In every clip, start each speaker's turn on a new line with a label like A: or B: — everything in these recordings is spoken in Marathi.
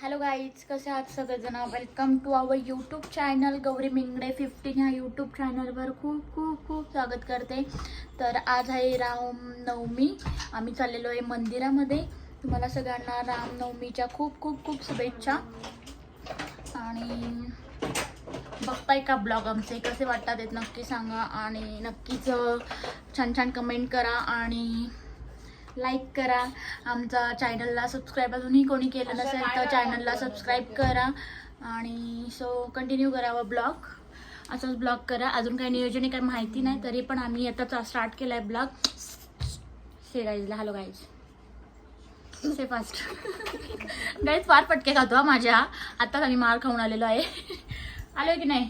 A: हॅलो गाईज कसे आहात सगळेजण? Welcome to our YouTube channel Gauri Mingde fifteen ह्या यूट्यूब चॅनलवर खूप खूप खूप स्वागत करते. तर आज आहे रामनवमी. आम्ही चाललेलो आहे मंदिरामध्ये. तुम्हाला सगळ्यांना रामनवमीच्या खूप खूप खूप शुभेच्छा. आणि बघताय का ब्लॉग आमचे? कसे वाटतात आहेत? नक्की सांगा. आणि नक्कीच छान छान कमेंट करा. आणि लाईक करा. आमचा चॅनलला सबस्क्राईब अजूनही कोणी केलं नसेल तर चॅनलला सबस्क्राईब करा. आणि सो कंटिन्यू करावा ब्लॉग. असंच ब्लॉग करा. अजून काही नियोजन आहे काही माहिती नाही तरी पण आम्ही आता स्टार्ट केला आहे ब्लॉग. से गाईजला hello guys say fast guys फार पटके खातो हा माझ्या. आत्ताच आम्ही मार खाऊन आलेलो आहे. आलोय की नाही?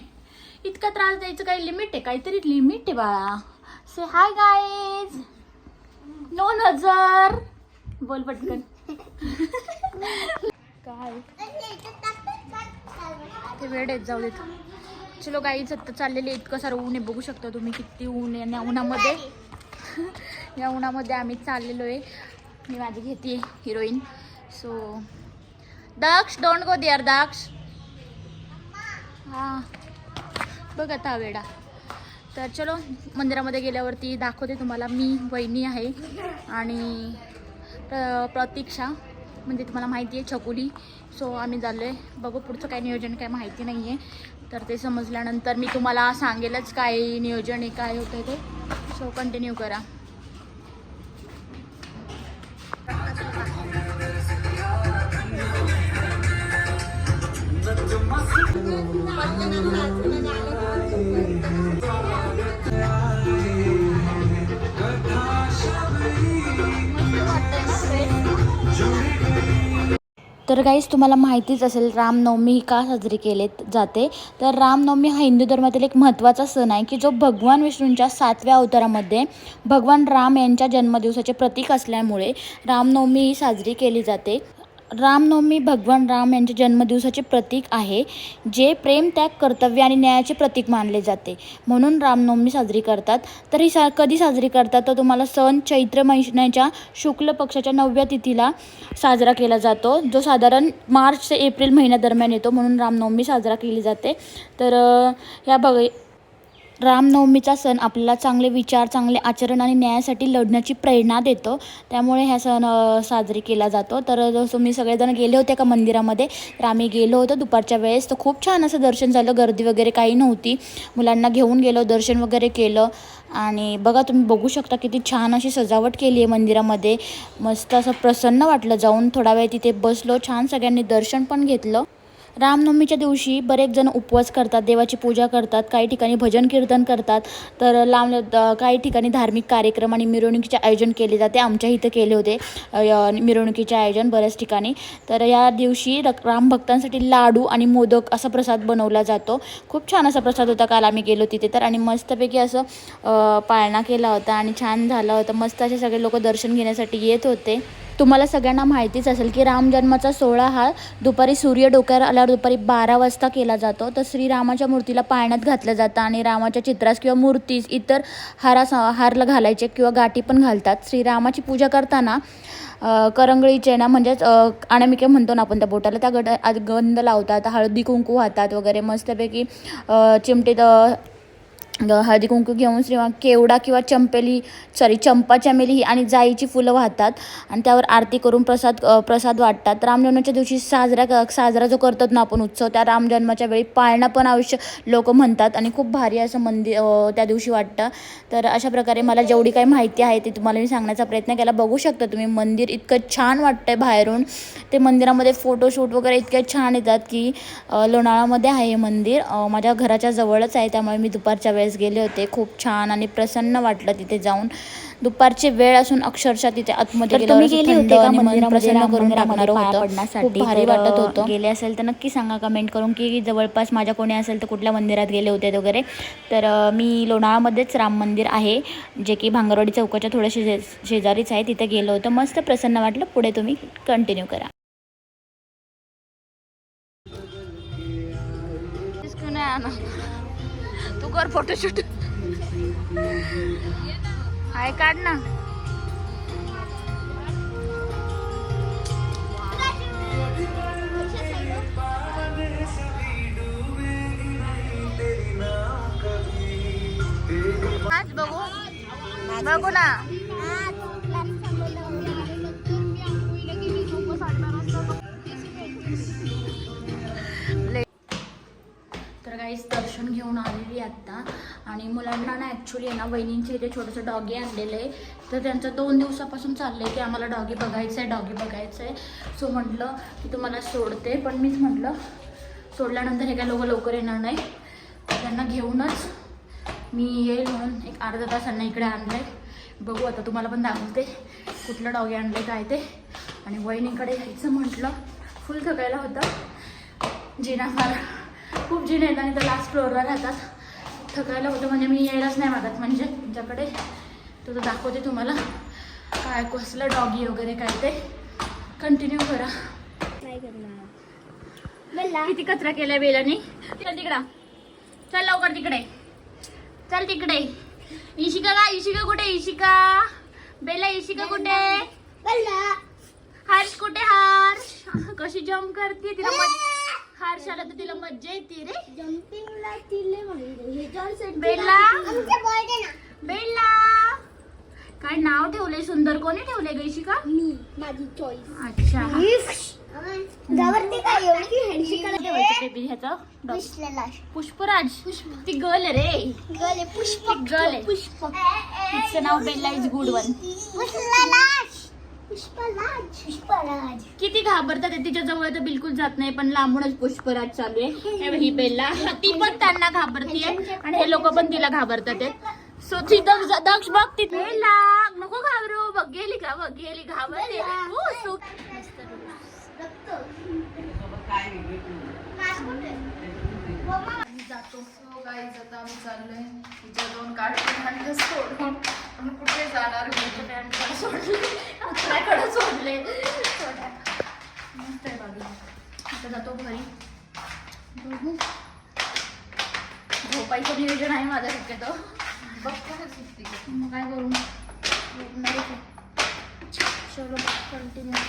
A: इतका त्रास द्यायचं काही लिमिट आहे? काहीतरी लिमिट आहे बाळा. से हाय गाईज नो नजर बोल पटकन. काय? ते वेळ आहेत जाऊ देत चलो गाईच आत्ता चाललेले इतकं सारं ऊन आहे. बघू शकता तुम्ही किती ऊन आहे. आणि या उन्हामध्ये. या उन्हामध्ये आम्ही चाललेलो आहे. मी माझी घेते heroine so Daksh don't go there Daksh. हां. बघ आता वेडा. तर चलो मंदिरामध्ये गेल्यावरती दाखवते तुम्हाला. मी वहिनी आहे आणि प्र प्रतीक्षा म्हणजे तुम्हाला माहिती आहे छकुली सो आम्ही चाललो आहे बघू पुढचं काय नियोजन काय माहिती नाही आहे तर ते समजल्यानंतर मी तुम्हाला सांगेलच काय नियोजन आहे काय होतं ते. सो कंटिन्यू करा. तर गाईज तुम्हाला माहितीच असेल रामनवमी का साजरी केले जाते? तर रामनवमी हा हिंदू धर्मातील एक महत्त्वाचा सण आहे की जो भगवान विष्णूंच्या सातव्या अवतारामध्ये भगवान राम यांच्या जन्मदिवसाचे प्रतीक असल्यामुळे रामनवमी ही साजरी केली जाते. रामनवमी भगवान राम यांच्या जन्मदिवसाचे प्रतीक आहे जे प्रेम त्याग कर्तव्य आणि न्यायाचे प्रतीक मानले जाते. म्हणून रामनवमी साजरी करतात. तर ही सा कधी साजरी करतात? तर तुम्हाला सण चैत्र महिन्याच्या शुक्ल पक्षाच्या नवव्या तिथीला साजरा केला जातो. जो साधारण मार्च ते एप्रिल महिन्यादरम्यान येतो. म्हणून रामनवमी साजरा केली जाते. तर ह्या बघ रामनवमीचा सण आपल्याला चांगले विचार चांगले आचरण आणि न्यायासाठी लढण्याची प्रेरणा देतो. त्यामुळे ह्या सण साजरी केला जातो. तर जसं तुम्ही सगळेजण गेले होते का मंदिरामध्ये तर आम्ही गेलो होतो दुपारच्या वेळेस. तर खूप छान असं दर्शन झालं. गर्दी वगैरे काही नव्हती. मुलांना घेऊन गेलो दर्शन वगैरे केलं. आणि बघा तुम्ही बघू शकता किती छान अशी सजावट केली आहे मंदिरामध्ये. मस्त असं प्रसन्न वाटलं जाऊन. थोडा वेळ तिथे बसलो छान सगळ्यांनी दर्शन पण घेतलं. रामनवमीच्या दिवशी बरेच जण उपवास करतात देवाची पूजा करतात काही ठिकाणी भजन कीर्तन करतात. तर लांब काही ठिकाणी धार्मिक कार्यक्रम आणि मिरवणुकीचे आयोजन केले जाते. आमच्या इथं केले होते मिरवणुकीचे आयोजन बऱ्याच ठिकाणी. तर या दिवशी र- राम भक्तांसाठी लाडू आणि मोदक असा प्रसाद बनवला जातो. खूप छान असा प्रसाद होता. काल आम्ही गेलो तिथे तर आणि मस्तपैकी असं पाळणा केला होता आणि छान झालं होतं. मस्त असे सगळे लोक दर्शन घेण्यासाठी येत होते. तुम्हाला सगळ्यांना माहितीच असेल की राम जन्माचा सोहळा हा दुपारी सूर्य डोक्यावर आल्यावर दुपारी बारा वाजता केला जातो. तर श्रीरामाच्या मूर्तीला पाळण्यात घातलं जातं आणि रामाच्या चित्रास किंवा मूर्तीस इतर हारास हारला घालायचे किंवा गाठी पण घालतात. श्रीरामाची पूजा करताना करंगळीचे ना म्हणजेच अनामिके म्हणतो ना आपण त्या बोटाला त्या गड गंध लावतात हळदी कुंकू वाहतात वगैरे मस्तपैकी चिमटीत हळदी कुंकू घेऊन श्रीवा केवडा किंवा चंपेली सॉरी चंपा चमेली ही आणि जाईची फुलं वाहतात. आणि त्यावर आरती करून प्रसाद प्रसाद वाटतात. रामजन्माच्या दिवशी साजरा क- साजरा जो करतात ना आपण उत्सव त्या रामजन्माच्या वेळी पाळणं पण आयुष्य लोक म्हणतात. आणि खूप भारी असं मंदिर त्या दिवशी वाटतं. तर अशा प्रकारे मला जेवढी काही माहिती आहे ती तुम्हाला मी सांगण्याचा प्रयत्न केला. बघू शकता तुम्ही मंदिर इतकं छान वाटतं आहे बाहेरून. ते मंदिरामध्ये फोटोशूट वगैरे इतके छान येतात की अ, आहे हे मंदिर. माझ्या घराच्या जवळच आहे त्यामुळे मी दुपारच्या वेळेस गेले होते. खूप छान आणि प्रसन्न वाटलं तिथे जाऊन. दुपारची वेळ असून अक्षरशः तिथे आतमध्ये प्रसन्न करून टाकणारं होतं. भारी वाटत होतं. गेले असेल तर नक्की सांगा कमेंट करून की जवळपास माझ्या कोणी असेल तर कुठल्या मंदिरात गेले होते वगैरे. तर मी लोणावळामध्येच राम मंदिर आहे. जे की भांगरवाडी चौकाच्या थोड्या शेजा शेजारीच आहे. तिथे गेलो होतं. मस्त प्रसन्न वाटलं. पुढे तुम्ही कंटिन्यू करा. तू कर फोटोशूट आहे काढ ना. बघू. ना. तर काहीच दर्शन घेऊन आलेली आत्ता आणि मुलांना ना ॲक्च्युली आहे ना वहिनींचे इथे छोटंसं डॉगी आणलेलं आहे तर त्यांचं दोन दिवसापासून चाललं आहे की आम्हाला डॉगी बघायचं आहे डॉगी बघायचं आहे सो म्हटलं की तुम्हाला सोडते पण मीच म्हटलं सोडल्यानंतर हे काय लोक लवकर येणार नाही. त्यांना घेऊनच मी येईल म्हणून एक अर्धा तासांना इकडे आणलं आहे बघू आता तुम्हाला पण दाखवते कुठलं डॉगी आणलं काय ते. आणि वहिनीकडे यायचं म्हटलं फुल थकायला होतं. जिना फार खूप जिने आहेत आणि तर लास्ट फ्लोअरला राहतात. थकायला होतं म्हणजे मी यायलाच नाही मागत. म्हणजे तुमच्याकडे तुझं दाखवते तुम्हाला. काय कसलं डॉगी वगैरे काय ते. कंटिन्यू करा. किती कचरा केलाय बेलाने चल तिकडा. चल लवकर तिकडे. चल तिकडे. इशिका का? इशिका कुठे? इशिका? बेला इशिका कुठे? हर्ष कुठे? हर्ष. कशी जम्प करते तिला हर्षाला तर तिला मज्जा येते रे. बेला बेला काय नाव ठेवलंय? सुंदर कोणी ठेवलंय ग इशिका
B: माझी चॉईस
A: अच्छा. पुष्पराज. ती गर्ल रे.
B: गले पुष्प
A: आहे.
B: पुष्प
A: तिचं नाव Bela is good one
B: Pushparaj. Pushparaj.
A: किती घाबरतात ते तिच्या जवळ तर बिलकुल जात नाही पण लांबूनच पुष्पराज चालू आहे. हे बघ ही बेला ती पण त्यांना घाबरतीये आणि हे लोक पण तिला घाबरतात सो ती दक्ष दक्ष बघ ती बेला नको घाबरू. बघ गेली का? बघ गेली. घाबरते. हो,
C: जातो. गाईज आता आम्ही चाललोय. तिच्या दोन काढून आणि सोडून कुठे जाणार? सोडले. कुत्र्याकडे सोडले. सोडा. मस्त आहे बाबी आता जातो घरी. बघू. झोपायचं नियोजन आहे माझं शक्यतो. मग काय करू. चलो कंटिन्यू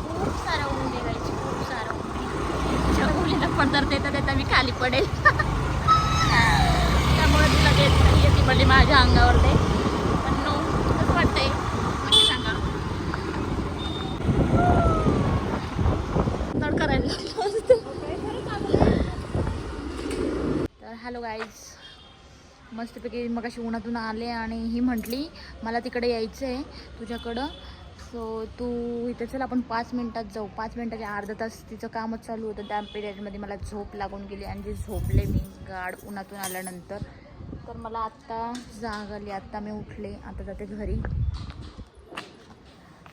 A: खूप सारा ऊन निघायची खूप सारा ऊन. जेव्हा मुलीला पडतर देता देता मी खाली पडेल. त्यामुळे तिला ती पडली माझ्या अंगावर ते. पण नो कसं वाटतंय? म्हणजे सांगा. तड करायला तर हॅलो गाईज मस्तपैकी मग अशी उन्हातून आले आणि ही म्हटली मला तिकडे यायचं आहे तुझ्याकडं. सो तू इथे चल आपण पाच मिनटात जाऊ. पाच मिनटाच्या अर्धा तास तिचं कामच चालू होतं. त्या पिरियडमध्ये मला झोप लागून गेली आणि जे झोपले मी गाड उन्हातून आल्यानंतर तर मला आत्ता जाग आली. आत्ता मी उठले. आता जाते घरी.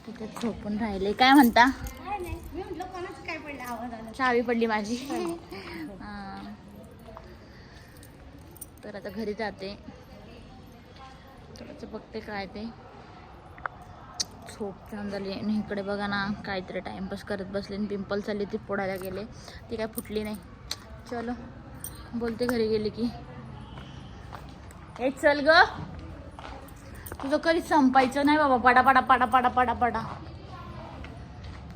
A: तिथे झोपून राहिले. काय म्हणता?
B: आला
A: चावी पडली माझी. तर आता घरी जाते. थोडंसं बघते काय ते. झोप छान झाली. आणि इकडे बघा ना काहीतरी टाइमपास करत बसले आणि पिंपल चालली ती फोडायला गेले. ती काय फुटली नाही. चलो. बोलते घरी गेली की. हे चल ग. तुझं कधी संपायचं नाही बाबा. पडा पडा पडा पडा पडा पडा.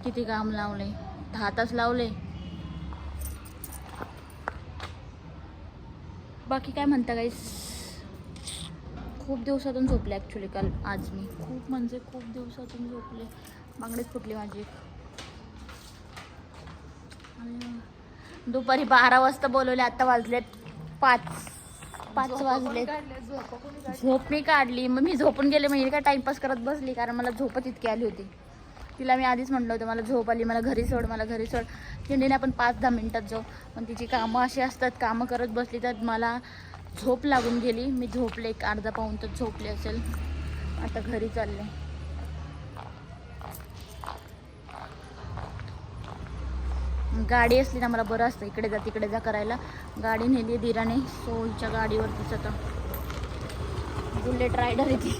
A: किती काम लावले? दहा तास लावले. बाकी काय म्हणता काही खूप दिवसातून झोपले ॲक्च्युली काल आज मी. खूप म्हणजे खूप दिवसातून झोपले. बांगडीच फुटली माझी दुपारी बारा वाजता बोलवले आता वाजलेत पाच. पाच वाजलेत. झोप मी काढली? मग मी झोपून गेले म्हणजे काय टाइमपास करत बसली? कारण मला झोपच इतकी आली होती. तिला मी आधीच म्हटलं होतं मला झोप आली मला घरी सोड मला घरी सोड. चिंडीने आपण पाच दहा मिनटात जाऊ. पण तिची कामं अशी असतात कामं करत बसली तर मला झोप लागून गेली. मी झोपले एक अर्धा पाऊन तर झोपले असेल. आता घरी चालले. गाडी असली ना मला बरं असतं. इकडे जा तिकडे जा करायला. गाडी नेली धीराने. सो हिच्या गाडीवरतीच आता बुलेट रायडर आहे ती.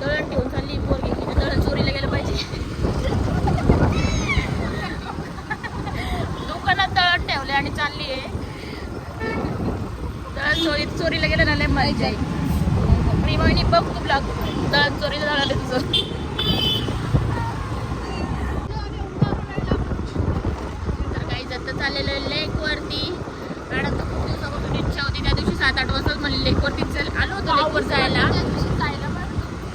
A: दळण ठेवून चालली पोरगी. हिचं दळण चोरीला गेलं पाहिजे. दुकानात दळण ठेवले आणि चालली आहे. दळण चोरी चोरीला गेलं ना लय मजा येईल. प्रेमाने बघ तू ब्लॉग. दळण चोरीला झालं तुझं. आहे लेकवरती. मॅडम तर खूप दिवसापासून इच्छा होती. त्या दिवशी सात आठ वाजता म्हणले लेकवरती चल आलो होतो लेकवर जायला.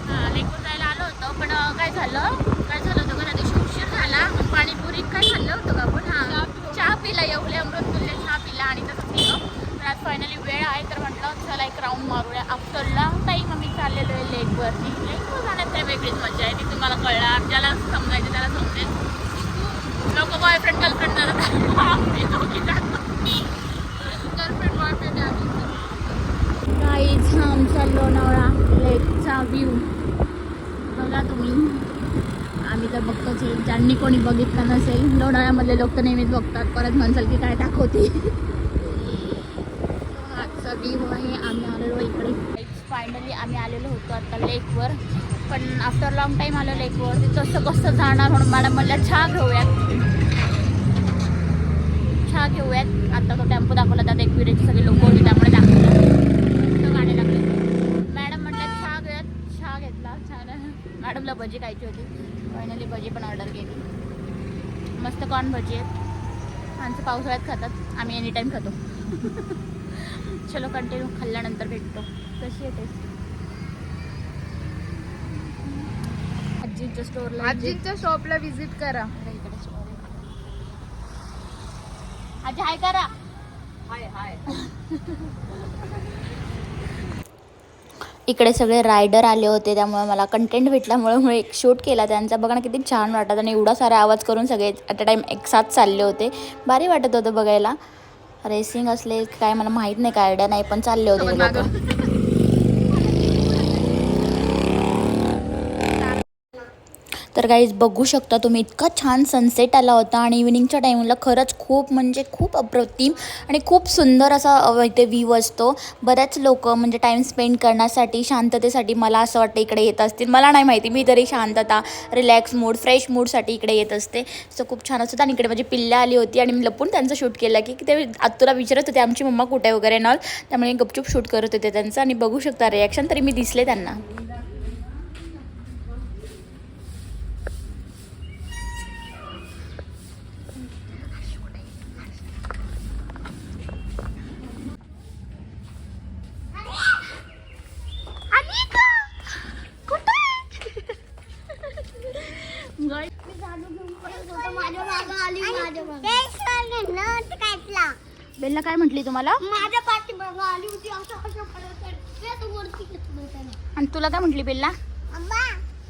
A: हां लेकवर जायला आलो होतो पण काय झालं? काय झालं होतं का? त्या दिवशी उशीर झाला. पाणीपुरी काय खाल्लं होतं का आपण? हां चहा पिला. एवढे अमृत तुल्ले चहा पिला आणि तसं पिलं तर आज फायनली वेळ आहे तर म्हटलं चला एक राऊंड मारूया. आफ्टरला टाईम आम्ही चाललेलो आहे लेकवरती. लेकवर जाण्यात काय वेगळीच मजा आहे ती तुम्हाला कळणार. ज्याला समजायचं त्याला समजेल. लोक बॉयफ्रेंड गर्लफ्रेंड जातात गर्लफ्रेंड बॉयफ्रेंड गाईज हा आमचा लोणावळा लेकचा व्ह्यू बघा तुम्ही. आम्ही तर बघतोच आहे. ज्यांनी कोणी बघितलं नसेल लोणावळ्यामधले लोक तर नेहमीच बघतात. परत म्हणसाल की काय दाखवते. आजचा व्ह्यू आहे. आम्ही आलेलो इकडे. फायनली आम्ही आलेलो होतो आता लेकवर पण आफ्टर लॉंग टाईम आलो लेकवर ते तसं कसं जाणार म्हणून मॅडम म्हणलं छा घेऊयात. छा घेऊयात. आता तो टेम्पो दाखवला त्यात एकविरेची सगळे लोक होते त्यामुळे दाखवलं. गाडी लागले. मॅडम म्हटल्या चहा घेऊयात. चहा घेतला छान मॅडमला भजी खायची होती. फायनली भजी पण ऑर्डर केली. मस्त कॉर्न भजी आहेत. माणसं पावसाळ्यात खातात. आम्ही एनी टाईम खातो. चलो कंटिन्यू खाल्ल्यानंतर भेटतो. कशी आहे टेस्ट आजीच्या स्टोरला
C: आजीच्या शॉपला व्हिजिट करा.
A: आजी हाय करा.
C: हाय हाय
A: इकडे सगळे रायडर आले होते त्यामुळे मला कंटेंट भेटल्यामुळे मी एक शूट केला. त्यांचा बघा ना किती छान वाटत आणि एवढा सारा आवाज करून सगळे ॲट अ टाईम एक साथ चालले होते. भारी वाटत होतं बघायला. रेसिंग असले काय मला माहीत नाही काय आयडिया नाही पण चालले होते ते लोकं. तर गाईज बघू शकता तुम्ही इतका छान सनसेट आला होता आणि इव्हिनिंगच्या टाईमला खरंच खूप म्हणजे खूप अप्रतिम आणि खूप सुंदर असा इथे व्ह्यू असतो. बऱ्याच लोक म्हणजे टाईम स्पेंड करण्यासाठी शांततेसाठी मला असं वाटतं इकडे येत असतील. मला नाही माहिती मी तरी शांतता रिलॅक्स मूड फ्रेश मूडसाठी इकडे येत असते. सो खूप छान असतं. आणि इकडे माझी पिल्ला आली होती आणि मी लपून त्यांचं शूट केलं की ते तुला विचारत होते आमची मम्मा कुठे वगैरे नॉल त्यामुळे गपचूप शूट करत होते त्यांचं. आणि बघू शकता रिॲक्शन तरी मी दिसले त्यांना
B: माझ्या मागं आली माझ्या मागं. नट काढला
A: म्हटली तुम्हाला?
B: माझ्या पाठीमागं आली होती असं असं करत करत. ते तो वरती घेतलं त्याने.
A: आणि तुला काय म्हटली बेल्ला?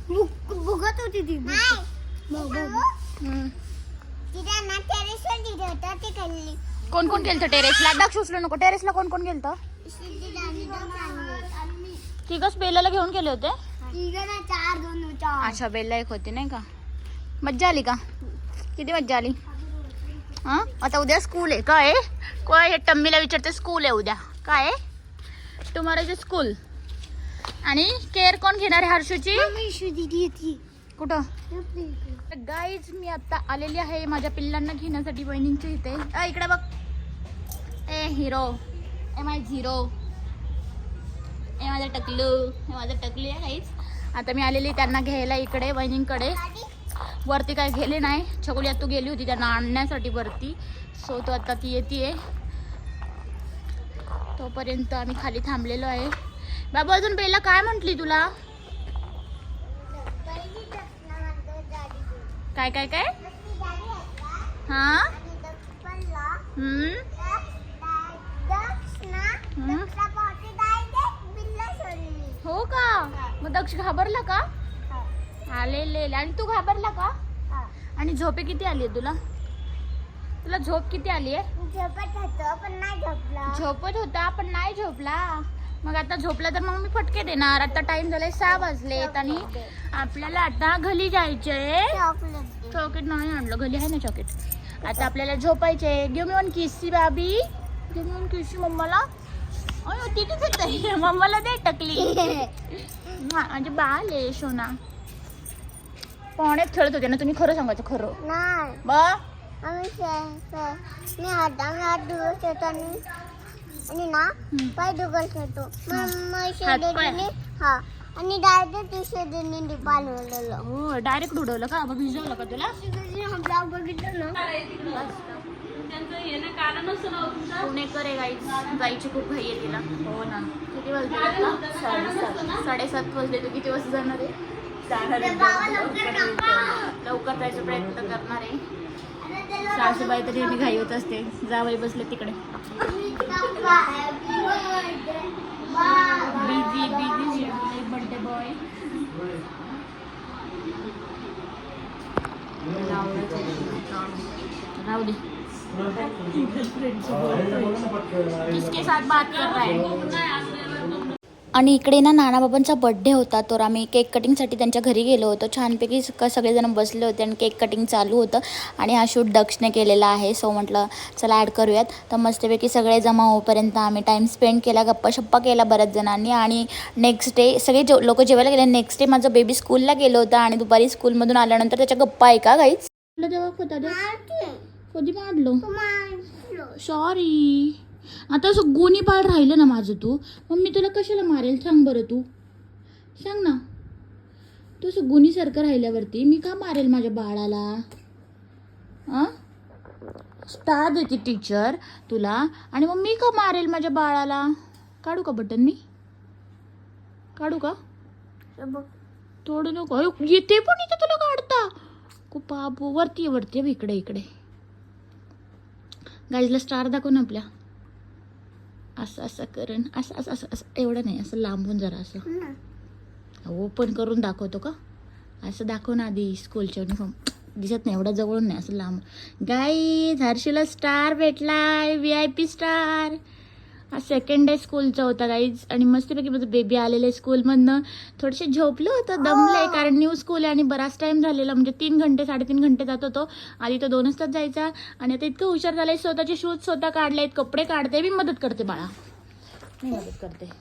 B: भुक- भुगत होती ती.
A: हम्म. कोण कोण गेलतं टेरेसला दाख सुचलो नको. टेरेसला कोण कोण गेलतं? तिघच बेलाला घेऊन गेले होते?
B: चार दोन चार
A: अच्छा बेल्ला एक होती नाही का? मज्जा आली का? किती मज्जा आली? हां? आता उद्या स्कूल आहे काय काय हे टम्मीला विचारते स्कूल आहे उद्या. काय टुमारो इज स्कूल आणि केअर कोण घेणार आहे हर्षूची?
B: मी दिदी
A: कुठं? गाईज मी आता आलेली आहे माझ्या पिल्लांना घेण्यासाठी बहिणींच्या इथे. इकडे बघ. ए हिरो ए माय झिरो. ए माझं टकलू. हे माझं टकलू आहे आता मी आलेली त्यांना घ्यायला इकडे बहिणींकडे वरती काय गेले नाही. छकुली तू गेली होती त्यांना आणण्यासाठी वरती. सो तो आता ती येते तोपर्यंत आम्ही खाली थांबलेलो आहे. बाबा अजून बेला काय म्हटली तुला? काय काय काय? हा. हो का? मग दक्ष घाबरला का? आलेले आणि तू घाबरला का? आणि झोपे किती आली आहे तुला? तुला झोप किती आली आहे?
B: झोपत होतो पण नाही झोपला.
A: झोपत होता पण नाही झोपला. मग आता झोपला तर मग मी फटके देणार. आता टाइम झालाय सहा वाजलेत आणि आपल्याला आता घरी जायचंय.
B: चॉकलेट.
A: चॉकेट नाही आणलं. घरी आहे ना चॉकेट आता आपल्याला झोपायचंय. घेऊ मी वन किस्सी बाबी. घेऊ मी वन किस्सी मम्माला. अय तिथेच येत मम्माला दे टकली. माझे बाल आहे सोना. पाण्यात खेळत होते ना तुम्ही खरं सांगायचं खरं.
B: नाही.
A: बा.
B: आम्ही श- मी हात आम्ही हात धुवत होतो आणि आणि ना. पाय दुगत होतो मग मग
A: पाय?
B: हा. आणि डायरेक्ट ती शेजारीने पालवलेलं.
A: हो डायरेक्ट उडवलं का? मग भिजवलं का तुला?
B: ब्लॉग बघितलं ना.
A: पुणेकर आहे गाईच जायची खूप घाई आहे तिला. हो ना. किती वाजले आता? साडेसात. साडेसात वाजले. तू किती वाजता जाणार आहे? जाणार. लवकर जायचा प्रयत्न करणार आहे. सासूबाई तरी मी घाई होत असते. जावई बसले तिकडे. बिझी बिझी बर्थडे बॉय राहू दे. किसके साथ बात कर रहा है? आणि इकडे ना नानाबाबांचा बड्डे होता तर आम्ही केक कटिंगसाठी त्यांच्या घरी गेलो होतो. छानपैकी स- सगळेजण बसले होते आणि केक कटिंग चालू होतं. आणि हा शूट दक्षने केलेला आहे सो म्हटलं चला ॲड करूयात. तर मस्तपैकी सगळे जमा होईपर्यंत आम्ही टाईम स्पेंड केला गप्पा शप्पा केला बऱ्याच जणांनी. आणि नेक्स्ट डे सगळे जो लोक जेवायला गेले. नेक्स्ट डे माझं बेबी स्कूलला गेलो होतं आणि दुपारी स्कूलमधून आल्यानंतर त्याच्या गप्पा ऐका काहीच कधी मारलो? सॉरी आता असं गोणी पाळ राहिलं ना माझं तू मग मी तुला कशाला मारेल? सांग बरं तू. सांग ना. तू असं गुणीसारखं राहिल्यावरती मी का मारेल माझ्या बाळाला? हां स्टार देते टीचर तुला. आणि मग मी का मारेल माझ्या बाळाला? काढू का बटन मी? काढू का? थोडं नको. येते पण इथे तुला काढता. खूप वरती आहे, वरती इकडे इकडे. गाईजला स्टार दाखव ना आपल्या. असं असं करून. असं असं असं असं. एवढं नाही असं लांबून जरा असं. ओपन करून दाखवतो का? असं दाखव ना आधी स्कूलच्या युनिफॉर्म दिसत नाही एवढं जवळून नाही असं लांब. गाई हर्षीला स्टार भेटलाय व्ही आय पी स्टार हा सेकंड डे स्कूलचा होता गाईज आणि मस्तपैकी माझं बेबी आलेले स्कूलमधनं थोडेसे झोपलं होतं दमलंय कारण न्यू स्कूल आहे आणि बराच टाईम झालेला. म्हणजे तीन घंटे साडेतीन घंटे जात होतो. आधी तो दोनच तास जायचा. आणि आता इतकं हुशार झालंय स्वतःचे शूज स्वतः काढलेत कपडे काढते मी मदत करते बाळा. मी मदत करते.